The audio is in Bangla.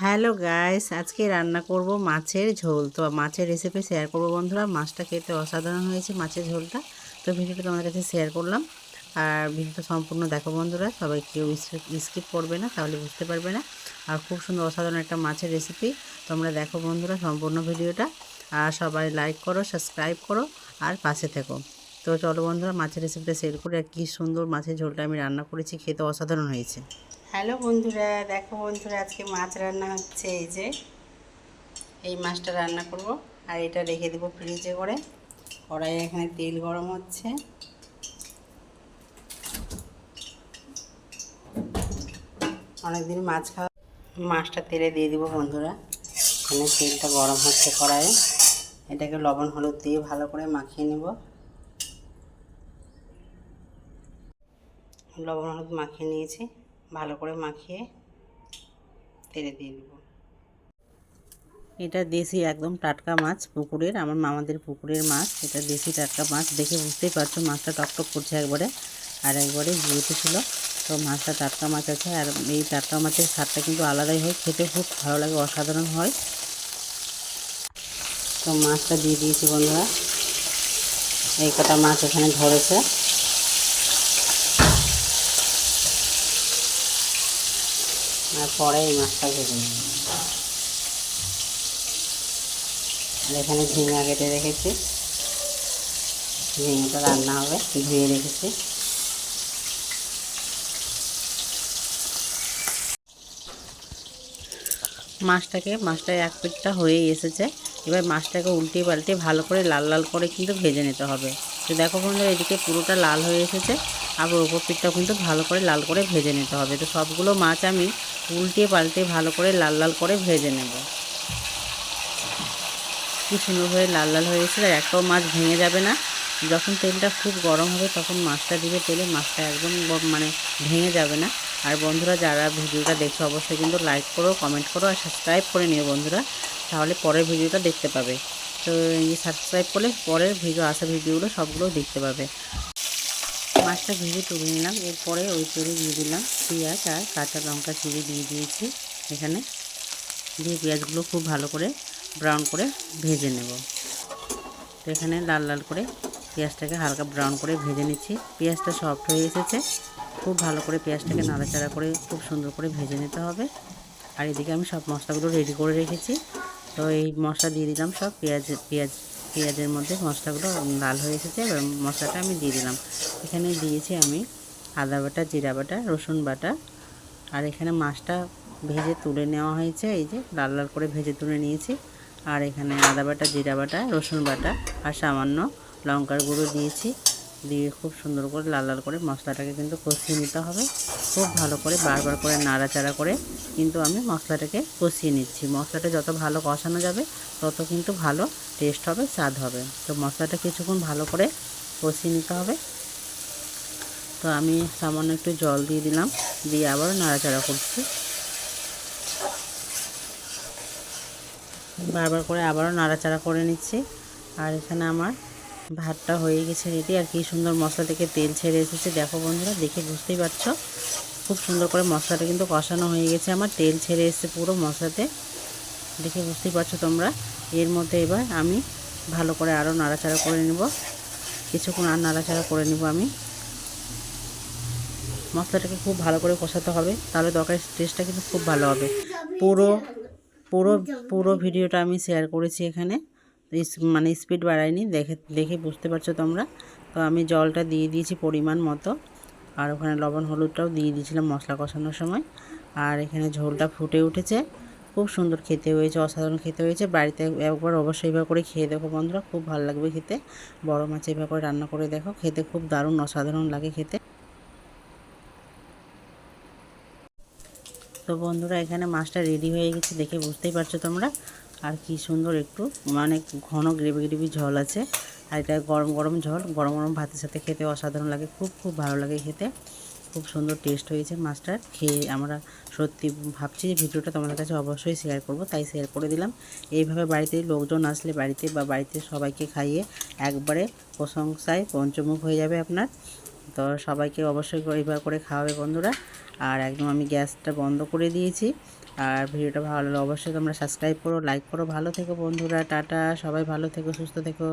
হ্যালো গাইস, আজকে রান্না করব মাছের ঝোল। তো মাছের রেসিপি শেয়ার করব বন্ধুরা। মাছটা খেতে অসাধারণ হয়েছে মাছের ঝোলটা। তো ভিডিওটা তোমাদের কাছে শেয়ার করলাম। আর ভিডিওটা সম্পূর্ণ দেখো বন্ধুরা। সবাই কেউ স্কিপ করবে না, তাহলে বুঝতে পারবে না। আর খুব সুন্দর অসাধারণ একটা মাছের রেসিপি তোমরা দেখো বন্ধুরা সম্পূর্ণ ভিডিওটা। আর সবাই লাইক করো সাবস্ক্রাইব করো, আর পাশে থেকো। তো চলো বন্ধুরা, মাছের রেসিপিটা শেয়ার করে আর কী সুন্দর মাছের ঝোলটা আমি রান্না করেছি। খেতে অসাধারণ হয়েছে। হ্যালো বন্ধুরা, দেখো বন্ধুরা, আজকে মাছ রান্না হচ্ছে এই যে। এই মাছটা রান্না করব, আর এটা রেখে দেবো ফ্রিজে করে। কড়াইয়ে এখানে তেল গরম হচ্ছে। অনেকদিন মাছ খাওয়া মাছটা তেলে দিয়ে দিব বন্ধুরা। এখানে তেলটা গরম হচ্ছে কড়াইয়ে। এটাকে লবণ হলুদ দিয়ে ভালো করে মাখিয়ে নেব। লবণ হলুদ মাখিয়ে নিয়েছি। ভালো করে মাখিয়ে তেলে দিয়ে দেব। এটা দেশি একদম টাটকা মাছ, পুকুরের, আমার মামাদের পুকুরের মাছ। এটা দেশি টাটকা মাছ, দেখে বুঝতেই পারছ মাছটা টকটক করছে একবারে। আর একবারে জিয়েতে ছিল, তো মাছটা টাটকা মাছ আছে। আর এই টাটকা মাছের স্বাদটা কিন্তু আলাদাই হয়, খেতে খুব ভালো লাগে, অসাধারণ হয়। তো মাছটা দিয়ে দিয়েছি বন্ধুরা। এই কটা মাছ এখানে ধরেছে। পরে এই মাছটা ভেজে নেব। আর এখানে ঝিঙা কেটে রেখেছি। ঝিঙেটা রান্না হবে, ধুয়ে রেখেছি। মাছটাকে মাছটা এক পিঠটা হয়ে এসেছে। এবার মাছটাকে উল্টে পাল্টে ভালো করে লাল লাল করে কিন্তু ভেজে নিতে হবে। তো দেখো বন্ধুরা, এদিকে পুরোটা লাল হয়ে এসেছে। আবার পিঠটাও কিন্তু ভালো করে লাল করে ভেজে নিতে হবে। তো সবগুলো মাছ আমি উল্টে পাল্টে ভালো করে লাল লাল করে ভেজে নেব। কি সুন্দরভাবে লাল লাল হয়ে গেছে আর একটাও মাছ ভেঙে যাবে না। যখন তেলটা খুব গরম হবে তখন মাছটা দিবে তেলে। মাছটা একদম মানে ভেঙে যাবে না। আর বন্ধুরা, যারা ভিডিওটা দেখছ অবশ্যই কিন্তু লাইক করো কমেন্ট করো আর সাবস্ক্রাইব করে নিও বন্ধুরা। তাহলে পরের ভিডিওটা দেখতে পাবে। তো সাবস্ক্রাইব করলে পরের ভিডিও, আসা ভিডিওগুলো সবগুলো দেখতে পাবে। মাছটা ভেজে তুলে নিলাম। এরপরে ওই তেলে দিয়ে দিলাম পেঁয়াজ আর কাঁচা লঙ্কা চিড়ে দিয়ে দিয়েছি। এখানে দিয়ে পেঁয়াজগুলো খুব ভালো করে ব্রাউন করে ভেজে নেব। তো এখানে লাল লাল করে পেঁয়াজটাকে হালকা ব্রাউন করে ভেজে নিচ্ছি। পেঁয়াজটা সফট হয়ে এসেছে। খুব ভালো করে পেঁয়াজটাকে নাড়াচাড়া করে খুব সুন্দর করে ভেজে নিতে হবে। আর এদিকে আমি সব মশলাগুলো রেডি করে রেখেছি। তো এই মশলা দিয়ে দিলাম সব পেঁয়াজ পেঁয়াজ পেঁয়াজের মধ্যে মশলাগুলো লাল হয়ে এসেছে, এবার মশলাটা আমি দিয়ে দিলাম। এখানে দিয়েছি আমি আদা বাটা, জিরা বাটা, রসুন বাটা। আর এখানে মাছটা ভেজে তুলে নেওয়া হয়েছে, এই যে লাল লাল করে ভেজে তুলে নিয়েছি। আর এখানে আদা বাটা, জিরা বাটা, রসুন বাটা আর সামান্য লঙ্কার গুঁড়ো দিয়েছি। দিয়ে খুব সুন্দর করে লাল লাল করে মশলাটাকে কিন্তু কষিয়ে নিতে হবে। খুব ভালো করে বারবার করে নাড়াচাড়া করে কিন্তু আমি মশলাটাকে কষিয়ে নিচ্ছি। মশলাটা যত ভালো কষানো যাবে, তত কিন্তু ভালো টেস্ট হবে, স্বাদ হবে। তো মশলাটা কিছুক্ষণ ভালো করে কষিয়ে নিতে হবে। তো আমি সামান্য একটু জল দিয়ে দিলাম, দিয়ে আবার নাড়াচাড়া করছি। বারবার করে আবারও নাড়াচাড়া করে নিচ্ছি। আর এখানে আমার ভাতটা হয়ে গেছে রেডি আর কি সুন্দর মশলা থেকে তেল ছেড়ে এসেছে। দেখো বন্ধুরা, দেখে বুঝতেই পারছ? খুব সুন্দর করে মশলাটা কিন্তু কষানো হয়ে গেছে। আমার তেল ছেড়ে এসেছে পুরো মশলাতে। দেখে বুঝতেই পারছ তোমরা? এর মধ্যে এবার আমি ভালো করে আরও নাড়াচাড়া করে নেব। কিছুক্ষণ আর নাড়াচাড়া করে নেব আমি। মশলাটাকে খুব ভালো করে কষাতে হবে। তাহলে তরকারির টেস্টটা কিন্তু খুব ভালো হবে। পুরো পুরো পুরো ভিডিওটা আমি শেয়ার করেছি এখানে। মানে স্পিড বাড়াইনি দেখে দেখে বুঝতে পারছ তোমরা। তো আমি জলটা দিয়ে দিয়েছি পরিমাণ মতো, আর ওখানে লবণ হলুদটাও দিয়ে দিয়েছিলাম মশলা কষানোর সময়। আর এখানে ঝোলটা ফুটে উঠেছে, খুব সুন্দর খেতে হয়েছে, অসাধারণ খেতে হয়েছে। বাড়িতে একবার অবশ্যই এভাবে করে খেয়ে দেখো বন্ধুরা, খুব ভালো লাগবে খেতে। বড় মাছ এভাবে করে রান্না করে দেখো, খেতে খুব দারুণ, অসাধারণ লাগে খেতে। তো বন্ধুরা, এখানে মাছটা রেডি হয়ে গেছে, দেখে বুঝতেই পারছ তোমরা। আর কি সুন্দর একটু মানে ঘন গ্রেভি গ্রেভি ঝোল আছে। আর এটা গরম গরম ঝোল, গরম গরম ভাতের সাথে খেতে অসাধারণ লাগে, খুব খুব ভালো লাগে খেতে। খুব সুন্দর টেস্ট হয়েছে মাছটার, খেয়ে আমরা সত্যি ভাবছি যে ভিডিওটা তোমাদের কাছে অবশ্যই শেয়ার করব, তাই শেয়ার করে দিলাম। এইভাবে বাড়িতে লোকজন আসলে বাড়িতে বা বাড়িতে সবাইকে খাইয়ে একবারে প্রশংসায় পঞ্চমুখ হয়ে যাবে আপনার। তো সবাইকে অবশ্যই এইভাবে করে খাওয়াবে বন্ধুরা। আর একদম আমি গ্যাসটা বন্ধ করে দিয়েছি। আর ভিডিওটা ভালো লাগলে অবশ্যই তোমরা সাবস্ক্রাইব করো লাইক করো। ভালো থেকো বন্ধুরা, টাটা। সবাই ভালো থেকো, সুস্থ থেকো।